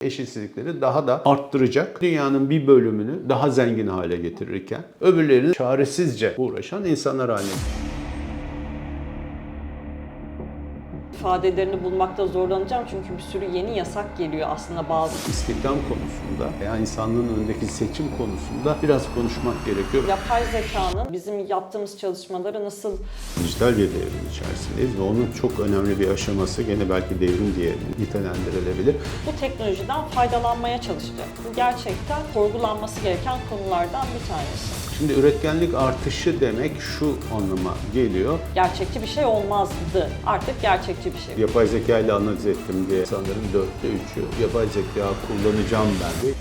eşitsizlikleri daha da arttıracak. Dünyanın bir bölümünü daha zengin hale getirirken öbürlerini çaresizce uğraşan insanlar haline ifadelerini bulmakta zorlanacağım çünkü bir sürü yeni yasak geliyor aslında bazı. istihdam konusunda veya insanlığın önündeki seçim konusunda biraz konuşmak gerekiyor. Yapay zekanın bizim yaptığımız çalışmaları nasıl Dijital bir devrim içerisindeyiz ve onun çok önemli bir aşaması gene belki devrim diye nitelendirilebilir. bu teknolojiden faydalanmaya çalışacak. Bu gerçekten sorgulanması gereken konulardan bir tanesi. Şimdi üretkenlik artışı demek şu anlama geliyor. Gerçekçi bir şey olmazdı. Artık gerçekçi bir şey. Yapay zeka ile analiz ettim diye sanırım dörtte üçü yapay zeka kullanacağım ben de.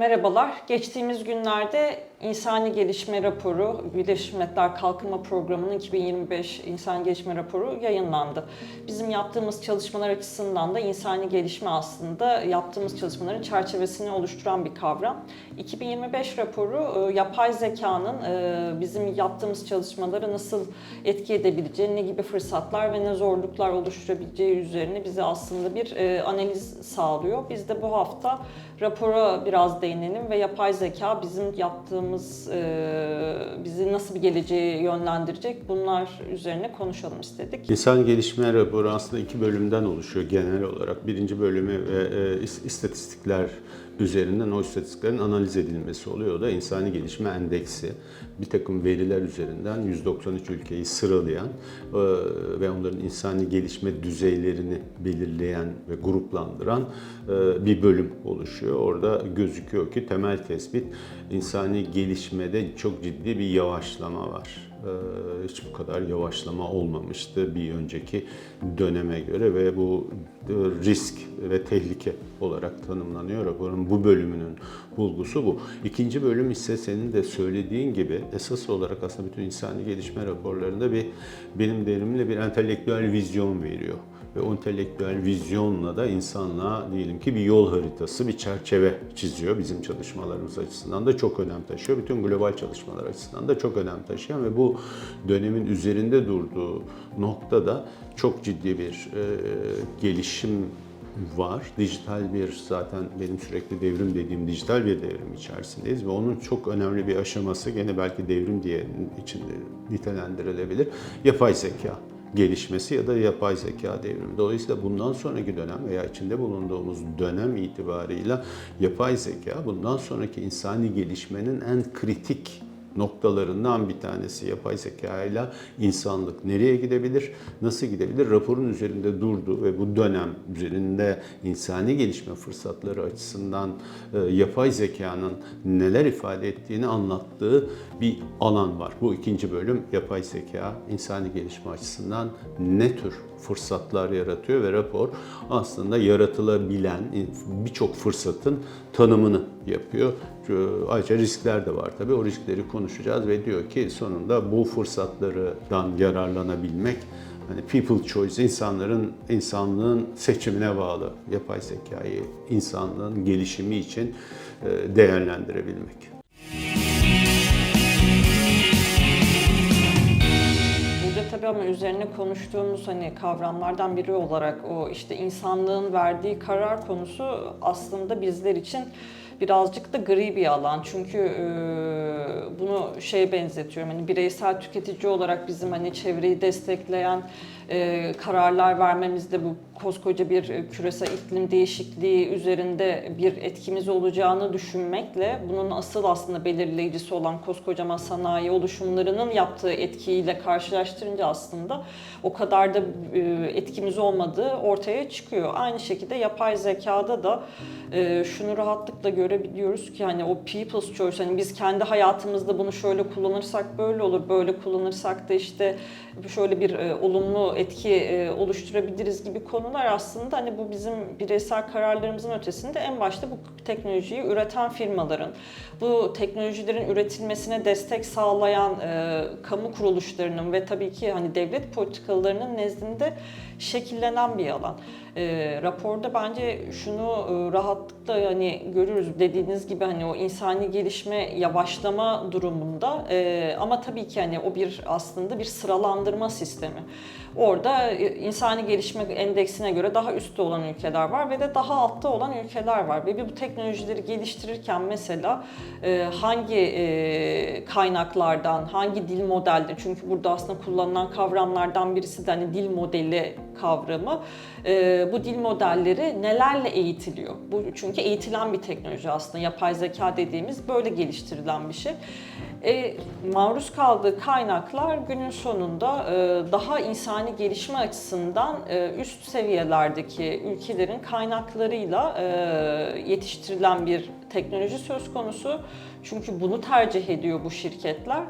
Merhabalar. Geçtiğimiz günlerde İnsani Gelişme Raporu, Birleşmiş Milletler Kalkınma Programı'nın 2025 İnsani Gelişme Raporu yayınlandı. Bizim yaptığımız çalışmalar açısından da insani gelişme aslında yaptığımız çalışmaların çerçevesini oluşturan bir kavram. 2025 raporu e, yapay zekanın e, bizim yaptığımız çalışmaları nasıl etki edebileceği, ne gibi fırsatlar ve ne zorluklar oluşturabileceği üzerine bize aslında bir e, analiz sağlıyor. Biz de bu hafta rapora biraz değinelim ve yapay zeka bizim yaptığımız, e, bizi nasıl bir geleceğe yönlendirecek bunlar üzerine konuşalım istedik. İnsan gelişme raporu aslında iki bölümden oluşuyor genel olarak. Birinci bölümü e, is- istatistikler üzerinden o istatistiklerin analiz edilmesi oluyor. O da insani gelişme endeksi. Bir takım veriler üzerinden 193 ülkeyi sıralayan e, ve onların insani gelişme düzeylerini belirleyen ve gruplandıran e, bir bölüm oluşuyor. Orada gözüküyor ki temel tespit insani gelişmede çok ciddi bir yavaşlama var. Ee, hiç bu kadar yavaşlama olmamıştı bir önceki döneme göre ve bu e, risk ve tehlike olarak tanımlanıyor. Raporun bu bölümünün bulgusu bu. İkinci bölüm ise senin de söylediğin gibi esas olarak aslında bütün insani gelişme raporlarında bir benim derimle bir entelektüel vizyon veriyor. Ve o entelektüel vizyonla da insanlığa diyelim ki bir yol haritası, bir çerçeve çiziyor. Bizim çalışmalarımız açısından da çok önem taşıyor. Bütün global çalışmalar açısından da çok önem taşıyan ve bu dönemin üzerinde durduğu noktada çok ciddi bir e, gelişim var. Dijital bir zaten benim sürekli devrim dediğim dijital bir devrim içerisindeyiz ve onun çok önemli bir aşaması gene belki devrim diye içinde nitelendirilebilir. Yapay zeka gelişmesi ya da yapay zeka devrimi. Dolayısıyla bundan sonraki dönem veya içinde bulunduğumuz dönem itibarıyla yapay zeka bundan sonraki insani gelişmenin en kritik noktalarından bir tanesi yapay zeka insanlık nereye gidebilir, nasıl gidebilir? Raporun üzerinde durdu ve bu dönem üzerinde insani gelişme fırsatları açısından e, yapay zekanın neler ifade ettiğini anlattığı bir alan var. Bu ikinci bölüm yapay zeka insani gelişme açısından ne tür fırsatlar yaratıyor ve rapor aslında yaratılabilen birçok fırsatın tanımını yapıyor. Ayrıca riskler de var tabii. O riskleri konuşacağız ve diyor ki sonunda bu fırsatlardan yararlanabilmek hani people choice insanların insanlığın seçimine bağlı yapay zekayı insanlığın gelişimi için e, değerlendirebilmek. Ama üzerine konuştuğumuz hani kavramlardan biri olarak o işte insanlığın verdiği karar konusu aslında bizler için birazcık da gri bir alan. Çünkü e, bunu şeye benzetiyorum. Hani bireysel tüketici olarak bizim hani çevreyi destekleyen e, kararlar vermemizde bu koskoca bir e, küresel iklim değişikliği üzerinde bir etkimiz olacağını düşünmekle bunun asıl aslında belirleyicisi olan koskocaman sanayi oluşumlarının yaptığı etkiyle karşılaştırınca aslında o kadar da e, etkimiz olmadığı ortaya çıkıyor. Aynı şekilde yapay zekada da şunu rahatlıkla görebiliyoruz ki hani o people's choice hani biz kendi hayatımızda bunu şöyle kullanırsak böyle olur, böyle kullanırsak da işte şöyle bir olumlu etki e, oluşturabiliriz gibi konular aslında hani bu bizim bireysel kararlarımızın ötesinde en başta bu teknolojiyi üreten firmaların, bu teknolojilerin üretilmesine destek sağlayan e, kamu kuruluşlarının ve tabii ki hani devlet politikalarının nezdinde şekillenen bir alan. E, raporda bence şunu e, rahatlıkla hani görürüz dediğiniz gibi hani o insani gelişme yavaşlama durumunda e, ama tabii ki hani o bir aslında bir sıralandırma sistemi. Orada e, insani gelişme endeksine göre daha üstte olan ülkeler var ve de daha altta olan ülkeler var. Ve bu teknolojileri geliştirirken mesela e, hangi e, kaynaklardan, hangi dil modelleri, çünkü burada aslında kullanılan kavramlardan birisi de hani dil modeli kavramı. Bu dil modelleri nelerle eğitiliyor? Bu çünkü eğitilen bir teknoloji aslında. Yapay zeka dediğimiz böyle geliştirilen bir şey. E, maruz kaldığı kaynaklar günün sonunda daha insani gelişme açısından e, üst seviyelerdeki ülkelerin kaynaklarıyla e, yetiştirilen bir teknoloji söz konusu. Çünkü bunu tercih ediyor bu şirketler.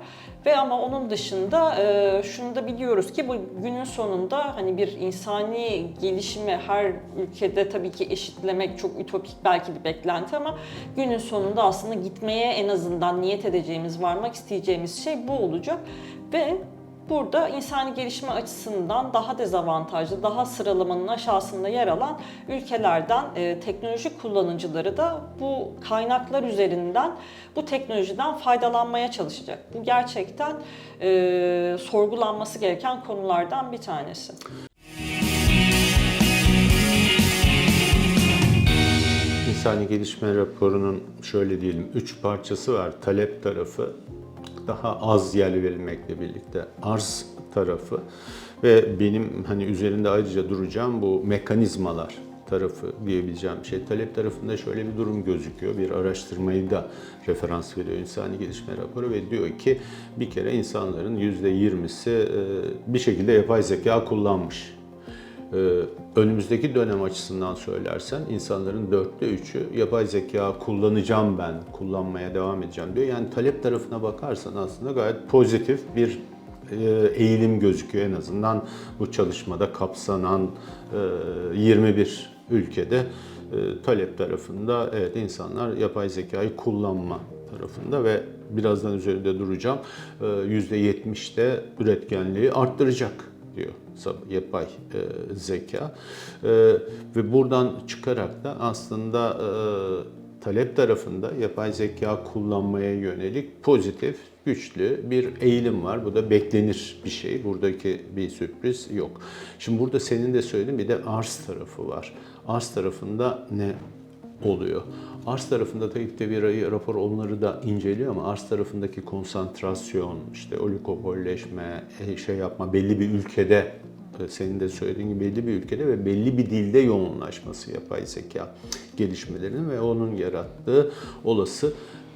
Ve ama onun dışında e, şunu da biliyoruz ki bu günün sonunda hani bir insani gelişimi her ülkede tabii ki eşitlemek çok ütopik belki bir beklenti ama günün sonunda aslında gitmeye en azından niyet edeceğimiz, varmak isteyeceğimiz şey bu olacak. Ve Burada insani gelişme açısından daha dezavantajlı, daha sıralamanın aşağısında yer alan ülkelerden e, teknoloji kullanıcıları da bu kaynaklar üzerinden bu teknolojiden faydalanmaya çalışacak. Bu gerçekten e, sorgulanması gereken konulardan bir tanesi. İnsani gelişme raporunun şöyle diyelim üç parçası var. Talep tarafı daha az yer verilmekle birlikte arz tarafı ve benim hani üzerinde ayrıca duracağım bu mekanizmalar tarafı diyebileceğim şey. Talep tarafında şöyle bir durum gözüküyor. Bir araştırmayı da referans veriyor insani gelişme raporu ve diyor ki bir kere insanların %20'si e, bir şekilde yapay zeka kullanmış. Ee, önümüzdeki dönem açısından söylersen insanların dörtte üçü yapay zeka kullanacağım ben, kullanmaya devam edeceğim diyor. Yani talep tarafına bakarsan aslında gayet pozitif bir e, eğilim gözüküyor. En azından bu çalışmada kapsanan e, 21 ülkede e, talep tarafında evet insanlar yapay zekayı kullanma tarafında ve birazdan üzerinde duracağım. E, %70'de üretkenliği arttıracak diyor yapay e, zeka E, ve buradan çıkarak da aslında e, talep tarafında yapay zeka kullanmaya yönelik pozitif, güçlü bir eğilim var. Bu da beklenir bir şey. Buradaki bir sürpriz yok. Şimdi burada senin de söylediğin bir de arz tarafı var. Arz tarafında ne oluyor. Arz tarafında tabii ki bir rapor onları da inceliyor ama arz tarafındaki konsantrasyon, işte oligopolleşme, e, şey yapma belli bir ülkede e, senin de söylediğin gibi belli bir ülkede ve belli bir dilde yoğunlaşması yapay zeka gelişmelerinin ve onun yarattığı olası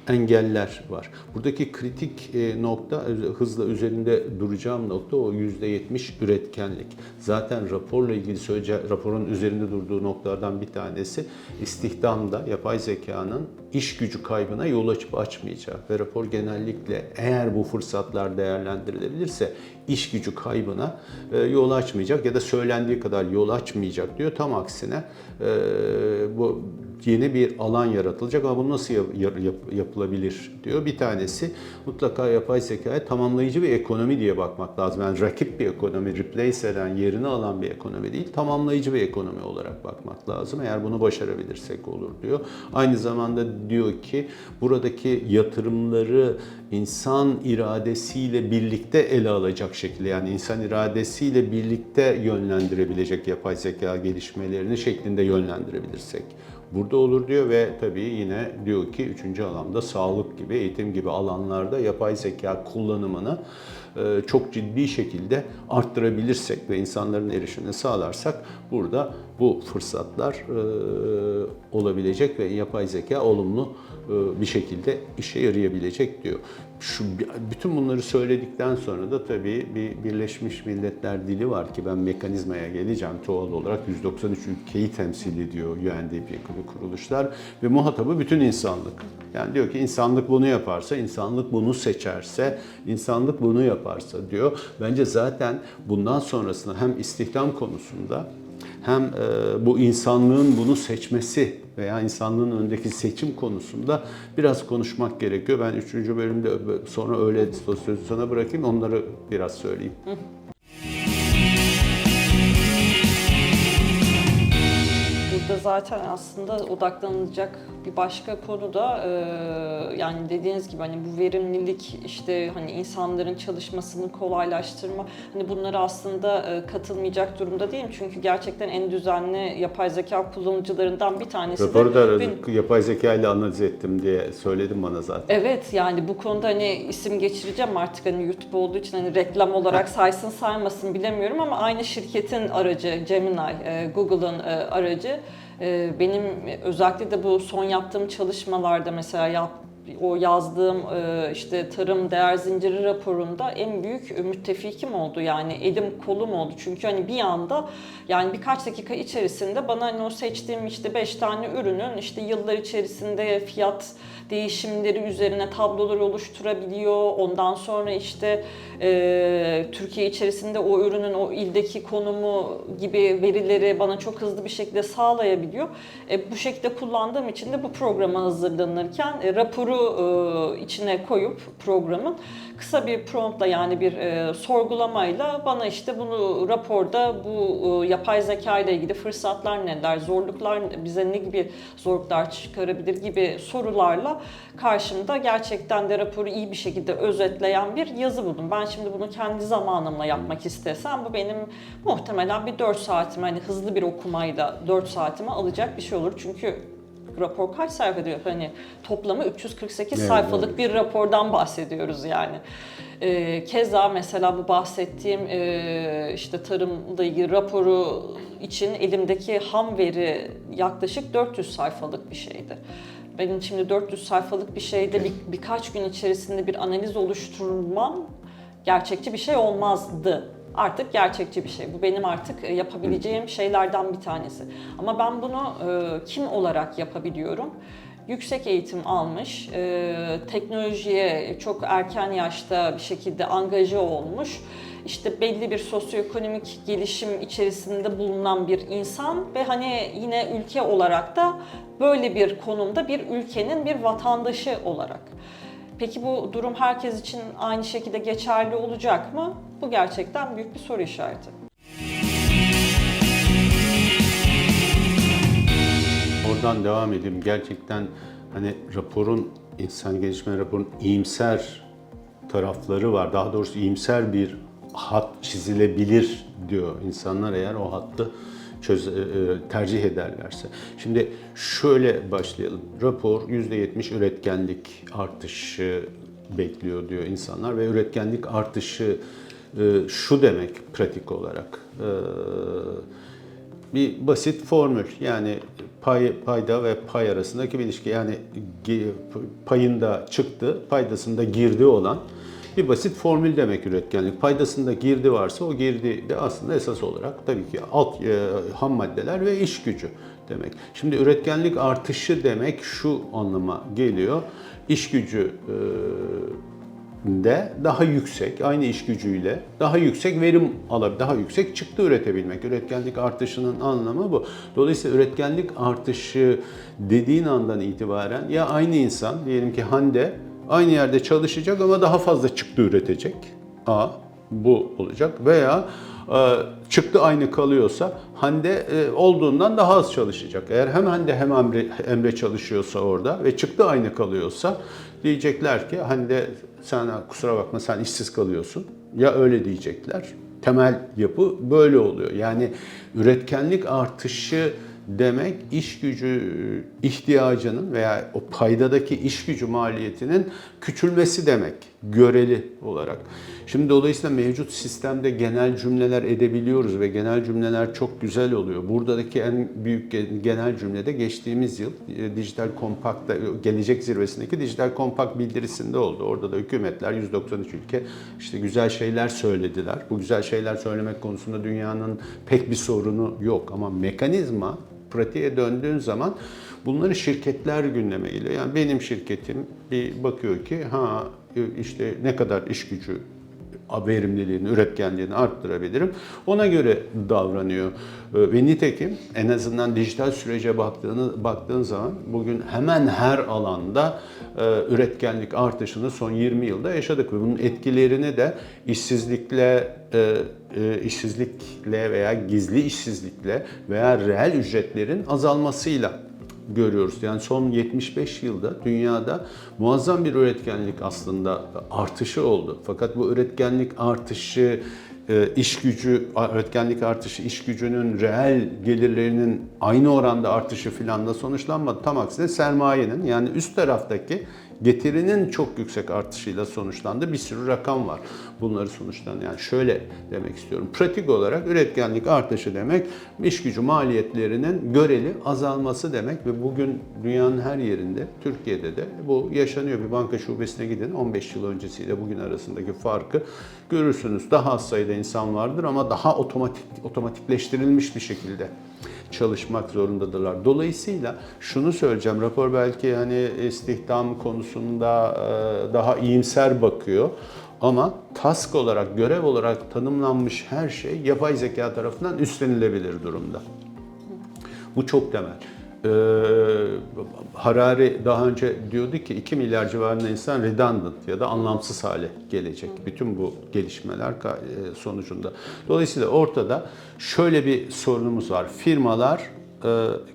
engeller var. Buradaki kritik e, nokta hızla üzerinde duracağım nokta o %70 üretkenlik. Zaten raporla ilgili söyleyeceği, raporun üzerinde durduğu noktalardan bir tanesi istihdamda yapay zekanın iş gücü kaybına yol açıp açmayacağı ve rapor genellikle eğer bu fırsatlar değerlendirilebilirse iş gücü kaybına e, yol açmayacak ya da söylendiği kadar yol açmayacak diyor. Tam aksine e, bu yeni bir alan yaratılacak ama bu nasıl yap- yap- yapılabilir diyor. Bir tanesi mutlaka yapay zekaya tamamlayıcı bir ekonomi diye bakmak lazım. Yani rakip bir ekonomi, replace eden, yerini alan bir ekonomi değil, tamamlayıcı bir ekonomi olarak bakmak lazım. Eğer bunu başarabilirsek olur diyor. Aynı zamanda diyor ki buradaki yatırımları insan iradesiyle birlikte ele alacak şekilde yani insan iradesiyle birlikte yönlendirebilecek yapay zeka gelişmelerini şeklinde yönlendirebilirsek burada olur diyor ve tabii yine diyor ki üçüncü alanda sağlık gibi, eğitim gibi alanlarda yapay zeka kullanımını e, çok ciddi şekilde arttırabilirsek ve insanların erişimini sağlarsak burada bu fırsatlar e, olabilecek ve yapay zeka olumlu bir şekilde işe yarayabilecek diyor. Şu bütün bunları söyledikten sonra da tabii bir Birleşmiş Milletler dili var ki ben mekanizmaya geleceğim. Doğal olarak 193 ülkeyi temsil ediyor UNDP gibi kuruluşlar ve muhatabı bütün insanlık. Yani diyor ki insanlık bunu yaparsa, insanlık bunu seçerse, insanlık bunu yaparsa diyor. Bence zaten bundan sonrasında hem istihdam konusunda hem e, bu insanlığın bunu seçmesi veya insanlığın önündeki seçim konusunda biraz konuşmak gerekiyor. Ben üçüncü bölümde sonra öyle sözü sana bırakayım onları biraz söyleyeyim. Burada zaten aslında odaklanılacak bir başka konu da e, yani dediğiniz gibi hani bu verimlilik işte hani insanların çalışmasını kolaylaştırma hani bunları aslında e, katılmayacak durumda değilim. Çünkü gerçekten en düzenli yapay zeka kullanıcılarından bir tanesi Raporu da aradık, yapay zeka ile analiz ettim diye söyledim bana zaten. Evet yani bu konuda hani isim geçireceğim artık hani YouTube olduğu için hani reklam olarak saysın saymasın bilemiyorum ama aynı şirketin aracı Gemini, e, Google'ın e, aracı benim özellikle de bu son yaptığım çalışmalarda mesela yap, o yazdığım e, işte tarım değer zinciri raporunda en büyük müttefikim oldu. Yani elim kolum oldu. Çünkü hani bir anda yani birkaç dakika içerisinde bana hani o seçtiğim işte 5 tane ürünün işte yıllar içerisinde fiyat değişimleri üzerine tablolar oluşturabiliyor. Ondan sonra işte e, Türkiye içerisinde o ürünün o ildeki konumu gibi verileri bana çok hızlı bir şekilde sağlayabiliyor. E, bu şekilde kullandığım için de bu programa hazırlanırken e, raporu e, içine koyup programın kısa bir promptla yani bir e, sorgulamayla bana işte bunu raporda bu e, yapay zeka ile ilgili fırsatlar neler, zorluklar bize ne gibi zorluklar çıkarabilir gibi sorularla karşımda gerçekten de raporu iyi bir şekilde özetleyen bir yazı buldum. Ben şimdi bunu kendi zamanımla yapmak istesem bu benim muhtemelen bir 4 saatimi hani hızlı bir okumayla 4 saatimi alacak bir şey olur. Çünkü rapor kaç sayfa diyor? Hani toplamı 348 Evet, sayfalık doğru. bir rapordan bahsediyoruz yani. Ee, keza mesela bu bahsettiğim e, işte tarımla ilgili raporu için elimdeki ham veri yaklaşık 400 sayfalık bir şeydi. Benim şimdi 400 sayfalık bir şeyde bir, birkaç gün içerisinde bir analiz oluşturmam gerçekçi bir şey olmazdı. Artık gerçekçi bir şey. Bu benim artık e, yapabileceğim şeylerden bir tanesi. Ama ben bunu e, kim olarak yapabiliyorum? Yüksek eğitim almış, e, teknolojiye çok erken yaşta bir şekilde angaje olmuş, işte belli bir sosyoekonomik gelişim içerisinde bulunan bir insan ve hani yine ülke olarak da böyle bir konumda bir ülkenin bir vatandaşı olarak. Peki bu durum herkes için aynı şekilde geçerli olacak mı? Bu gerçekten büyük bir soru işareti. Oradan devam edeyim. Gerçekten hani raporun, insan gelişme raporunun iyimser tarafları var. Daha doğrusu iyimser bir hat çizilebilir diyor insanlar eğer o hattı çöz, e, e, tercih ederlerse. Şimdi şöyle başlayalım. Rapor %70 üretkenlik artışı bekliyor diyor insanlar ve üretkenlik artışı e, şu demek pratik olarak. Bir basit formül yani pay, payda ve pay arasındaki bir ilişki yani payında çıktı, paydasında girdi olan bir basit formül demek üretkenlik. Paydasında girdi varsa o girdi de aslında esas olarak tabii ki alt e, ham maddeler ve iş gücü demek. Şimdi üretkenlik artışı demek şu anlama geliyor. İş gücü e, de daha yüksek, aynı iş gücüyle daha yüksek verim alıp daha yüksek çıktı üretebilmek. Üretkenlik artışının anlamı bu. Dolayısıyla üretkenlik artışı dediğin andan itibaren ya aynı insan, diyelim ki Hande aynı yerde çalışacak ama daha fazla çıktı üretecek. A, bu olacak. Veya çıktı aynı kalıyorsa Hande e, olduğundan daha az çalışacak. Eğer hem Hande hem Emre, Emre çalışıyorsa orada ve çıktı aynı kalıyorsa diyecekler ki Hande sana kusura bakma sen işsiz kalıyorsun. Ya öyle diyecekler. Temel yapı böyle oluyor. Yani üretkenlik artışı demek iş gücü ihtiyacının veya o paydadaki iş gücü maliyetinin küçülmesi demek göreli olarak. Şimdi dolayısıyla mevcut sistemde genel cümleler edebiliyoruz ve genel cümleler çok güzel oluyor. Buradaki en büyük ge- genel cümlede geçtiğimiz yıl e, Dijital Kompakt'ta e, gelecek zirvesindeki Dijital Kompakt bildirisinde oldu. Orada da hükümetler 193 ülke işte güzel şeyler söylediler. Bu güzel şeyler söylemek konusunda dünyanın pek bir sorunu yok ama mekanizma pratiğe döndüğün zaman bunları şirketler gündeme geliyor. Yani benim şirketim bir bakıyor ki ha işte ne kadar iş gücü verimliliğini, üretkenliğini arttırabilirim. Ona göre davranıyor. Ee, Ve nitekim en azından dijital sürece baktığını baktığın zaman bugün hemen her alanda e, üretkenlik artışını son 20 yılda yaşadık ve bunun etkilerini de işsizlikle e, e, işsizlikle veya gizli işsizlikle veya reel ücretlerin azalmasıyla görüyoruz. Yani son 75 yılda dünyada muazzam bir üretkenlik aslında artışı oldu. Fakat bu üretkenlik artışı e, iş gücü, üretkenlik artışı iş gücünün reel gelirlerinin aynı oranda artışı filanla sonuçlanmadı. Tam aksine sermayenin yani üst taraftaki getirinin çok yüksek artışıyla sonuçlandı. Bir sürü rakam var. Bunları sonuçlan yani şöyle demek istiyorum. Pratik olarak üretkenlik artışı demek iş gücü maliyetlerinin göreli azalması demek ve bugün dünyanın her yerinde Türkiye'de de bu yaşanıyor. Bir banka şubesine gidin 15 yıl öncesiyle bugün arasındaki farkı görürsünüz. Daha az sayıda insan vardır ama daha otomatik otomatikleştirilmiş bir şekilde çalışmak zorundadırlar. Dolayısıyla şunu söyleyeceğim. Rapor belki hani istihdam konusunda e, daha iyimser bakıyor. Ama task olarak, görev olarak tanımlanmış her şey yapay zeka tarafından üstlenilebilir durumda. Bu çok temel. Ee, Harari daha önce diyordu ki 2 milyar civarında insan redundant ya da anlamsız hale gelecek. Bütün bu gelişmeler e, sonucunda. Dolayısıyla ortada şöyle bir sorunumuz var. Firmalar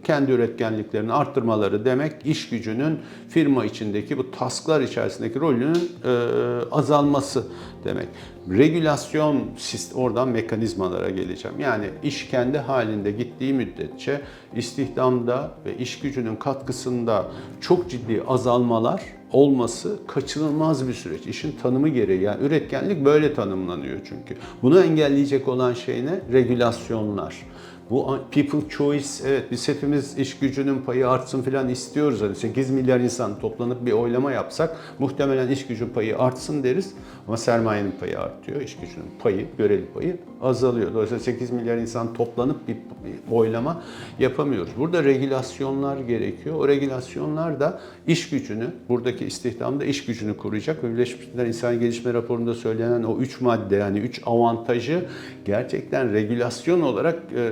kendi üretkenliklerini arttırmaları demek iş gücünün firma içindeki bu tasklar içerisindeki rolünün e, azalması demek. Regülasyon oradan mekanizmalara geleceğim. Yani iş kendi halinde gittiği müddetçe istihdamda ve iş gücünün katkısında çok ciddi azalmalar olması kaçınılmaz bir süreç. İşin tanımı gereği yani üretkenlik böyle tanımlanıyor çünkü. Bunu engelleyecek olan şey ne? Regülasyonlar. Bu people choice, evet biz hepimiz iş gücünün payı artsın falan istiyoruz. Hani 8 milyar insan toplanıp bir oylama yapsak muhtemelen iş gücü payı artsın deriz. Ama sermayenin payı artıyor, iş gücünün payı, göreli payı azalıyor. Dolayısıyla 8 milyar insan toplanıp bir, oylama yapamıyoruz. Burada regülasyonlar gerekiyor. O regülasyonlar da iş gücünü, buradaki istihdamda iş gücünü koruyacak ve Birleşmiş Milletler İnsan Gelişme Raporu'nda söylenen o üç madde yani üç avantajı gerçekten regülasyon olarak e,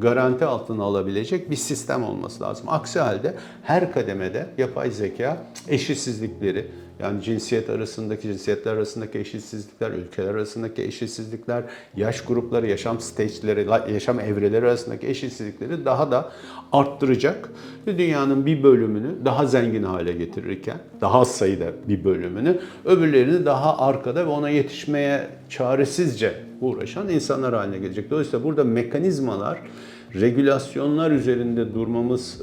garanti altına alabilecek bir sistem olması lazım. Aksi halde her kademede yapay zeka eşitsizlikleri, yani cinsiyet arasındaki, cinsiyetler arasındaki eşitsizlikler, ülkeler arasındaki eşitsizlikler, yaş grupları, yaşam stage'leri, yaşam evreleri arasındaki eşitsizlikleri daha da arttıracak ve dünyanın bir bölümünü daha zengin hale getirirken, daha az sayıda bir bölümünü, öbürlerini daha arkada ve ona yetişmeye çaresizce uğraşan insanlar haline gelecek. Dolayısıyla burada mekanizmalar, regülasyonlar üzerinde durmamız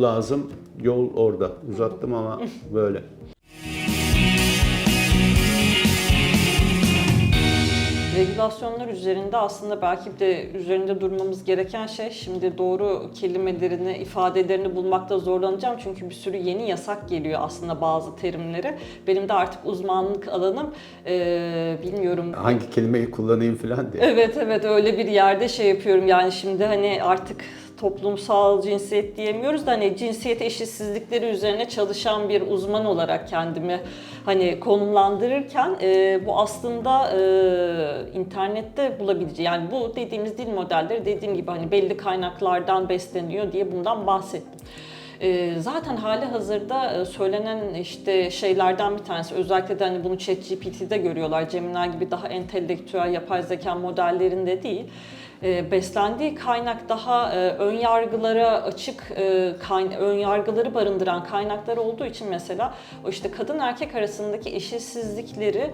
lazım. Yol orada. Uzattım ama böyle. Regülasyonlar üzerinde aslında belki de üzerinde durmamız gereken şey şimdi doğru kelimelerini, ifadelerini bulmakta zorlanacağım. Çünkü bir sürü yeni yasak geliyor aslında bazı terimleri. Benim de artık uzmanlık alanım eee, bilmiyorum Hangi kelimeyi kullanayım falan diye. Evet evet öyle bir yerde şey yapıyorum yani şimdi hani artık toplumsal cinsiyet diyemiyoruz da hani cinsiyet eşitsizlikleri üzerine çalışan bir uzman olarak kendimi hani konumlandırırken e, bu aslında e, internette bulabileceği yani bu dediğimiz dil modelleri dediğim gibi hani belli kaynaklardan besleniyor diye bundan bahsettim. E, zaten hali hazırda e, söylenen işte şeylerden bir tanesi özellikle de hani bunu ChatGPT'de görüyorlar. Gemini gibi daha entelektüel yapay zeka modellerinde değil. E, beslendiği kaynak daha e, ön yargılara açık e, ön yargıları barındıran kaynaklar olduğu için mesela işte kadın erkek arasındaki eşitsizlikleri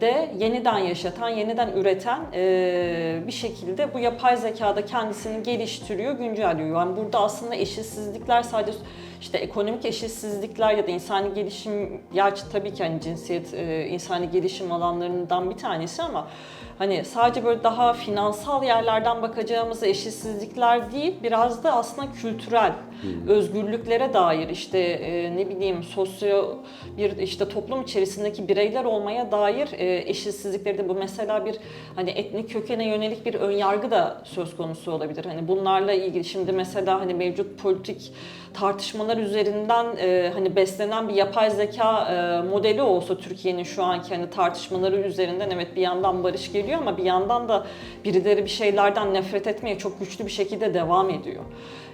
de yeniden yaşatan, yeniden üreten bir şekilde bu yapay zekada kendisini geliştiriyor, güncelliyor. Yani burada aslında eşitsizlikler sadece işte ekonomik eşitsizlikler ya da insani gelişim, gerçi tabii ki hani cinsiyet insani gelişim alanlarından bir tanesi ama hani sadece böyle daha finansal yerlerden bakacağımız eşitsizlikler değil, biraz da aslında kültürel özgürlüklere dair işte e, ne bileyim sosyo bir işte toplum içerisindeki bireyler olmaya dair e, eşitsizlikleri de bu mesela bir hani etnik kökene yönelik bir ön yargı da söz konusu olabilir. Hani bunlarla ilgili şimdi mesela hani mevcut politik tartışmalar üzerinden e, hani beslenen bir yapay zeka e, modeli olsa Türkiye'nin şu anki hani tartışmaları üzerinden evet bir yandan barış geliyor ama bir yandan da birileri bir şeylerden nefret etmeye çok güçlü bir şekilde devam ediyor.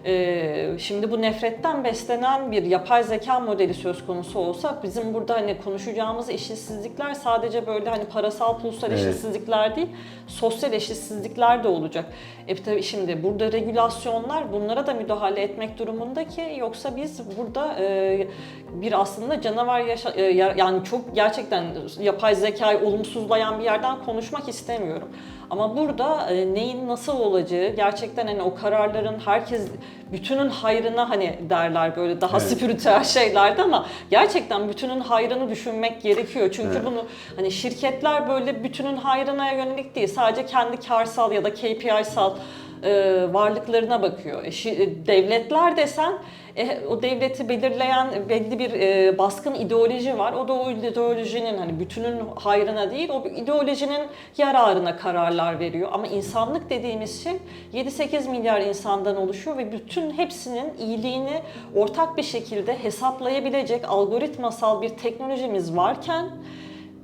E, şimdi bu nefretten beslenen bir yapay zeka modeli söz konusu olsa bizim burada hani konuşacağımız eşitsizlikler sadece böyle hani parasal pulsal Evet. eşitsizlikler değil, sosyal eşitsizlikler de olacak. E tabii şimdi burada regülasyonlar bunlara da müdahale etmek durumunda ki yoksa biz burada e, bir aslında canavar yaşa e, ya- yani çok gerçekten yapay zekayı olumsuzlayan bir yerden konuşmak istemiyorum. Ama burada e, neyin nasıl olacağı gerçekten hani o kararların herkes bütünün hayrına hani derler böyle daha Evet. spiritüel şeylerde ama gerçekten bütünün hayrını düşünmek gerekiyor. Çünkü Evet. bunu hani şirketler böyle bütünün hayrına yönelik değil sadece kendi karsal ya da KPI'sal e, varlıklarına bakıyor. E, şi- e, devletler desen e, o devleti belirleyen belli bir e, baskın ideoloji var. O da o ideolojinin hani bütünün hayrına değil, o ideolojinin yararına kararlar veriyor. Ama insanlık dediğimiz şey 7-8 milyar insandan oluşuyor ve bütün hepsinin iyiliğini ortak bir şekilde hesaplayabilecek algoritmasal bir teknolojimiz varken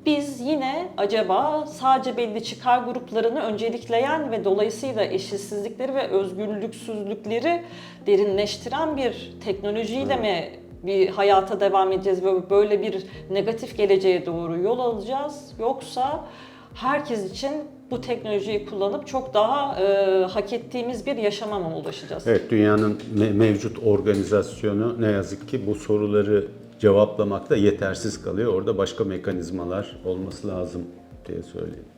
biz yine acaba sadece belli çıkar gruplarını öncelikleyen ve dolayısıyla eşitsizlikleri ve özgürlüksüzlükleri derinleştiren bir teknolojiyle mi bir hayata devam edeceğiz ve böyle bir negatif geleceğe doğru yol alacağız yoksa herkes için bu teknolojiyi kullanıp çok daha e, hak ettiğimiz bir yaşama mı ulaşacağız? Evet, dünyanın me- mevcut organizasyonu ne yazık ki bu soruları cevaplamakta yetersiz kalıyor. Orada başka mekanizmalar olması lazım diye söyleyeyim.